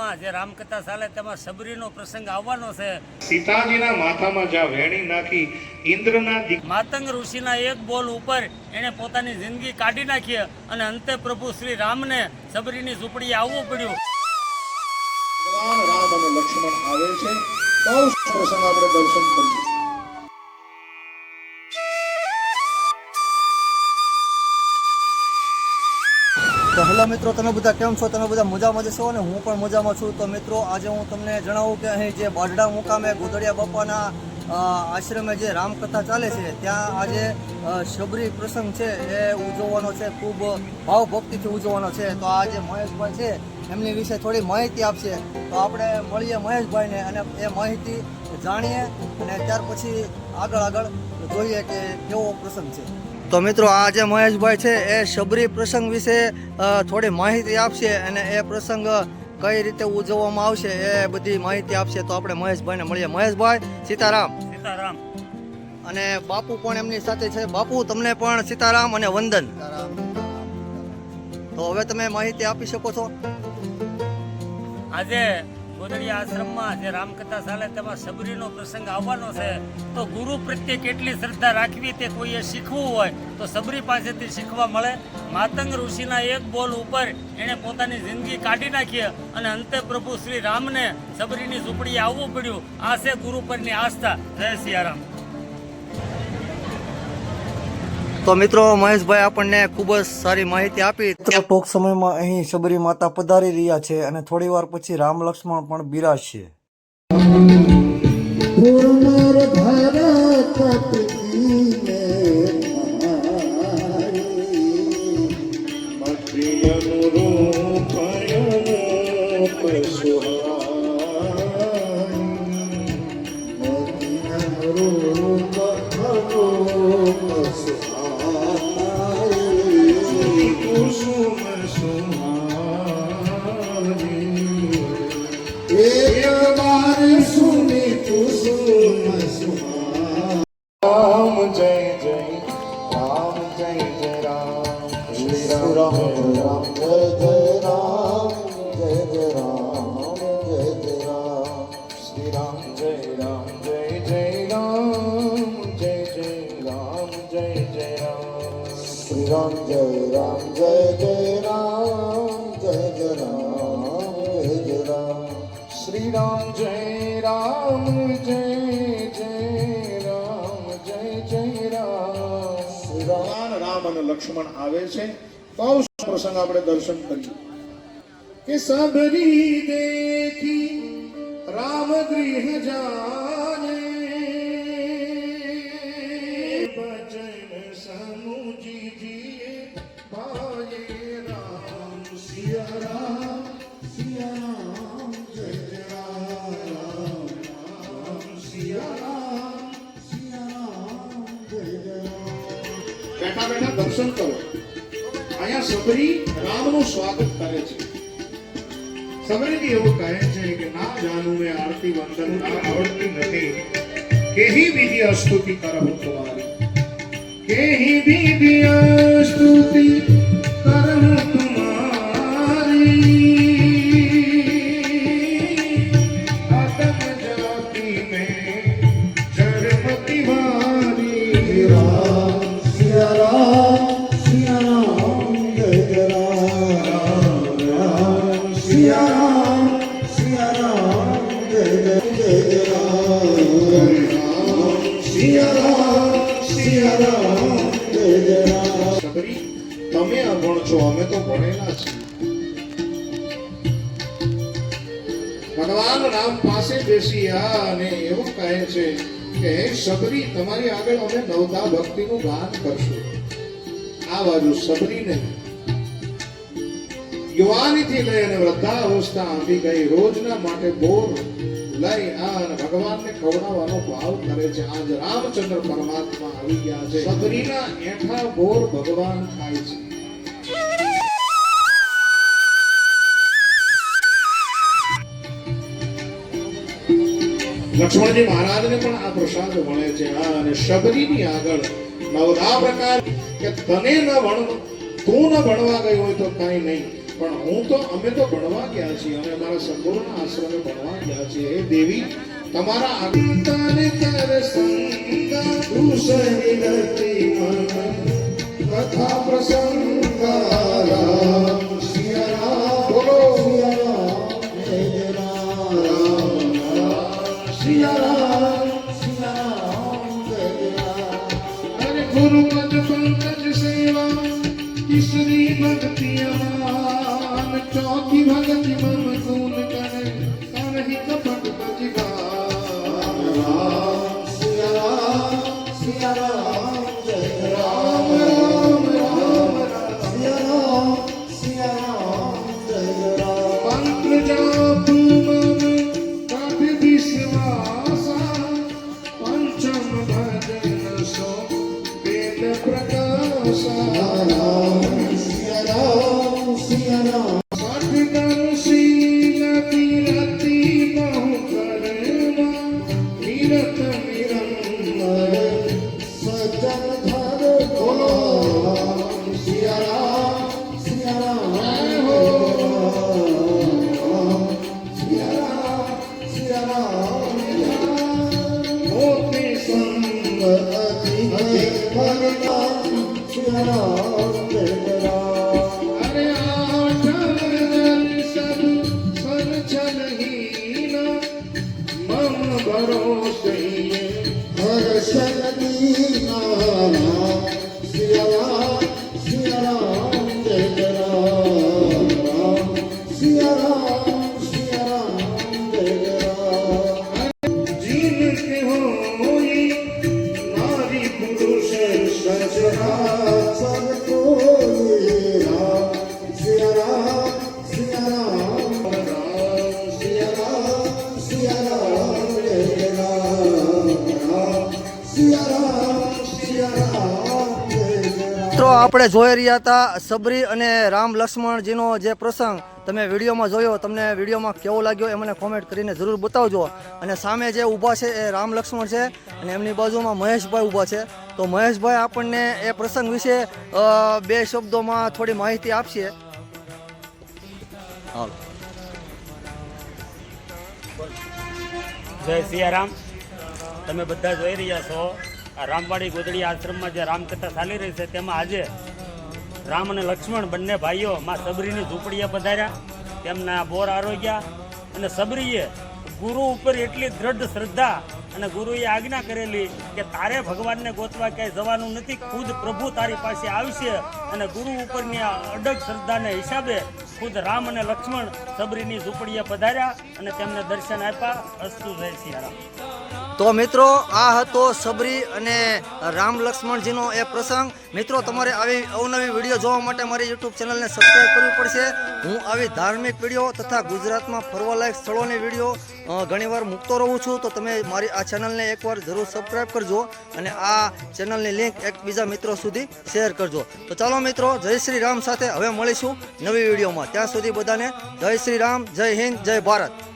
આશ્રમમાં જે રામકથા ચાલે તેમાં સબરીનો પ્રસંગ આવવાનો છે. સીતાજીના માથામાં જ્યાં વેણી નાખી ઇન્દ્રના માતંગ ઋષિના એક બોલ ઉપર એણે પોતાની જિંદગી કાઢી નાખી અને અંતે પ્રભુ શ્રી રામને સબરીની ઝૂંપડીએ આવવું પડ્યું. ભગવાન રામ અને લક્ષ્મણ આવે છે. બહુ પ્રસંગ આપણે દર્શન કરીએ. હેલો મિત્રો, તમે બધા કેમ છો? તમે બધા મજામાં જશો અને હું પણ મજામાં છું. તો મિત્રો, આજે હું તમને જણાવું કે અહીં જે બાઢડા મુકામે ગોદડિયા બાપાના આશ્રમે જે રામકથા ચાલે છે, ત્યાં આજે શબરી પ્રસંગ છે, એ ઉજવવાનો છે, ખૂબ ભાવભક્તિથી ઉજવવાનો છે. તો આ જે મહેશભાઈ છે, એમની વિશે થોડી માહિતી આપશે. તો આપણે મળીએ મહેશભાઈને અને એ માહિતી જાણીએ અને ત્યાર પછી આગળ આગળ જોઈએ કે કેવો પ્રસંગ છે. તો મિત્રો આ જે મહેશભાઈ છે એ શબરી પ્રસંગ વિશે થોડી માહિતી આપશે અને એ પ્રસંગ કઈ રીતે ઉજવવામાં આવશે એ બધી માહિતી આપશે. તો આપણે મહેશભાઈને મળીએ. મહેશભાઈ સીતારામ. સીતારામ. અને બાપુ પણ એમની સાથે છે. બાપુ તમને પણ સીતારામ અને વંદન. તો હવે તમે માહિતી આપી શકો છો. આજે ગોદડિયા આશ્રમમાં જે રામકથા ચાલે તેમાં સબરીનો પ્રસંગ આવવાનો છે, તો ગુરુ પ્રત્યે કેટલી શ્રદ્ધા રાખવી તે કોઈએ શીખવું હોય, તો સબરી પાસેથી શીખવા મળે. માતંગ ઋષિના એક બોલ ઉપર એણે પોતાની જિંદગી કાઢી નાખી અને અંતે પ્રભુ શ્રી રામને સબરીની ઝૂંપડીએ આવવું પડ્યું. આ છે ગુરુ પરની આસ્થા. જય સિયારામ. તો મિત્રો મહેશભાઈ આપણને ખૂબ જ સારી માહિતી આપી. ટૂંક સમયમાં અહીં શબરી માતા પધારી રહ્યા છે અને થોડી વાર પછી રામ લક્ષ્મણ પણ બિરાજશે. રામ રામ શ્રી રામ જય રામ જય જય રામ જય જય રામ જય જય રામ શ્રી રામ જય લક્ષ્મણ આવે છે બહુ પ્રસંગ આપણે દર્શન કરીએ. કે સબરી દેખી રામ ગૃહ જાને દર્શન કરો અહીંયા સબરી રામનું સ્વાગત કરે છે. સબરીજી એવું કહે છે કે, ના જાનું મેં આરતી વંદન ના આવડતી નથી. કેહી વિધિ અસ્તુતિ કરો તમારી કેહી બીજી અસ્તુતિ ભગવાન રામ પાસે બેસી અને એવું કહે છે કે, હે સબરી તમારી આગળ અમે નવતા ભક્તિનું ગાન કરશું. આ બાજુ સબરીને યુવાનીથી લઈ અને વૃદ્ધાવસ્થા આવી ગઈ. રોજના માટે બોર લઈ અને ભગવાનને ખવડાવવાનો ભાવ કરે છે. આજ રામચંદ્ર પરમાત્મા આવી ગયા છે. સગરીના એઠા બોર ભગવાન ખાય છે. લક્ષ્મણજી મહારાજને પણ આ પ્રસાદ મળે છે. હા અને શબરીની આગળ નવદા પ્રકાર કે તને ન ભણ તું ન ભણવા ગયો હોય તો કઈ નહીં. પણ હું તો, અમે તો ભણવા ગયા છીએ. અમે અમારા સંપૂર્ણ આશ્રમે ભણવા ગયા છીએ. હે દેવી, તમારા અંતરે કર સંગા કથા પ્રસંગ ગુરુ પદ પંકજ સેવા તીસરી ભક્તિ choque, vai animando આપણે જોઈ રહ્યા હતા સબરી અને રામ લક્ષ્મણજીનો જે પ્રસંગ તમે વિડીયોમાં જોયો તમને વિડીયોમાં કેવો લાગ્યો એ મને કોમેન્ટ કરીને જરૂર બતાવજો. અને સામે જે ઊભા છે એ રામ લક્ષ્મણ છે અને એમની બાજુમાં મહેશભાઈ ઊભા છે. તો મહેશભાઈ આપણને એ પ્રસંગ વિશે બે શબ્દોમાં થોડી માહિતી આપશે. જય સિયારામ. તમે બધા જોઈ રહ્યા છો રામવાડી ગોદડી આશ્રમમાં જે રામકથા ચાલી રહી છે, તેમાં આજે રામ અને લક્ષ્મણ બંને ભાઈઓ, માં સબરીની ઝૂંપડીએ પધાર્યા, તેમના બોર આરોગ્યા અને સબરીએ ગુરુ ઉપર એટલી દ્રઢ શ્રદ્ધા અને ગુરુએ આજ્ઞા કરેલી કે તારે ભગવાનને ગોતવા ક્યાંય જવાનું નથી, ખુદ પ્રભુ તારી પાસે આવશે અને ગુરુ ઉપરની આ અડગ શ્રદ્ધાને હિસાબે ખુદ રામ અને લક્ષ્મણ સબરીની ઝૂંપડીએ પધાર્યા અને તેમને દર્શન આપ્યા. અસ્તુ જય સિયારામ તો મિત્રો, આ હતો સબરી અને રામ લક્ષ્મણજીનો એ પ્રસંગ. મિત્રો, તમારે આવી અવનવી વીડિયો જોવા માટે મારી યુટ્યુબ ચેનલને સબસ્ક્રાઈબ કરવી પડશે. હું આવી ધાર્મિક વીડિયો તથા ગુજરાતમાં ફરવાલાયક સ્થળોની વીડિયો ઘણીવાર મૂકતો રહું છું. તો તમે મારી આ ચેનલને એકવાર જરૂર સબસ્ક્રાઈબ કરજો અને આ ચેનલની લિંક એકબીજા મિત્રો સુધી શેર કરજો. તો ચાલો મિત્રો, જય શ્રી રામ સાથે હવે મળીશું નવી વિડીયોમાં. ત્યાં સુધી બધાને જય શ્રી રામ, જય હિન્દ, જય ભારત.